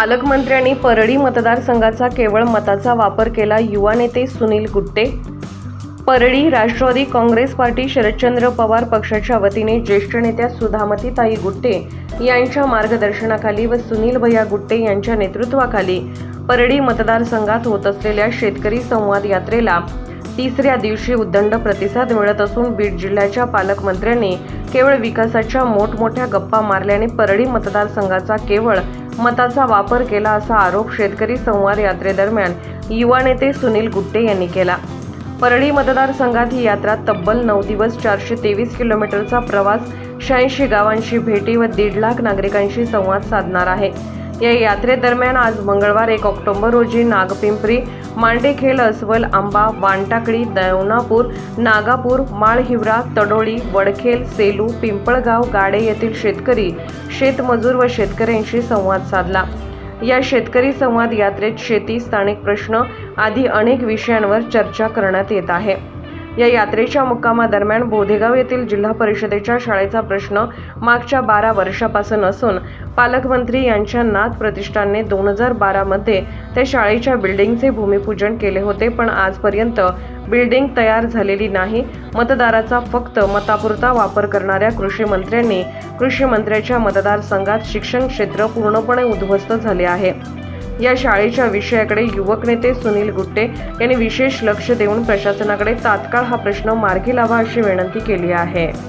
पालकमंत्र्यांनी परळी मतदारसंघाचा केवळ मताचा वापर केला युवा नेते सुनील गुट्टे. परळी राष्ट्रवादी काँग्रेस पार्टी शरदचंद्र पवार पक्षाच्या वतीने ज्येष्ठ नेत्या सुधामतीताई गुट्टे यांच्या मार्गदर्शनाखाली व सुनील भैया गुट्टे यांच्या नेतृत्वाखाली परळी मतदारसंघात होत असलेल्या शेतकरी संवाद यात्रेला तिसऱ्या दिवशी उद्दंड प्रतिसाद मिळत असून बीड जिल्ह्याच्या पालकमंत्र्यांनी केवळ विकासाच्या मोठमोठ्या गप्पा मारल्याने परळी मतदारसंघाचा केवळ मताचा वापर केला असा आरोप शेतकरी संवाद यात्रेदरम्यान युवा नेते सुनील गुट्टे यांनी केला. परळी मतदारसंघात ही यात्रा तब्बल नऊ दिवस चारशे तेवीस किलोमीटरचा प्रवास शहाऐंशी गावांशी भेटी व दीड लाख नागरिकांशी संवाद साधणार आहे. या यात्रेदरम्यान आज मंगळवार एक ऑक्टोबर रोजी नागपिंपरी मांडेखेल अस्वल आंबा वानटाकडी दवनापूर नागापूर माळहिवरा तडोळी वडखेल सेलू पिंपळगाव गाडे येथील शेतकरी शेतमजूर व शेतकऱ्यांशी संवाद साधला. या शेतकरी संवाद यात्रेत शेती स्थानिक प्रश्न आदी अनेक विषयांवर चर्चा करण्यात येत आहे. या यात्रेच्या मुक्कामादरम्यान बोधेगाव येथील जिल्हा परिषदेच्या शाळेचा प्रश्न मागच्या बारा वर्षापासून असून पालकमंत्री यांच्या नाथ प्रतिष्ठानने दोन हजार बारामध्ये त्या शाळेच्या बिल्डिंगचे भूमिपूजन केले होते पण आजपर्यंत बिल्डिंग तयार झालेली नाही. मतदाराचा फक्त मतापुरता वापर करणाऱ्या कृषी मंत्र्यांनी कृषी मंत्र्याच्या मतदारसंघात शिक्षण क्षेत्र पूर्णपणे उद्ध्वस्त झाले आहे. या शाळेच्या विषयाकडे युवक नेते सुनील गुट्टे यांनी विशेष लक्ष देऊन प्रशासनाकडे तात्काळ हा प्रश्न मार्गी लावा अशी विनंती केली आहे.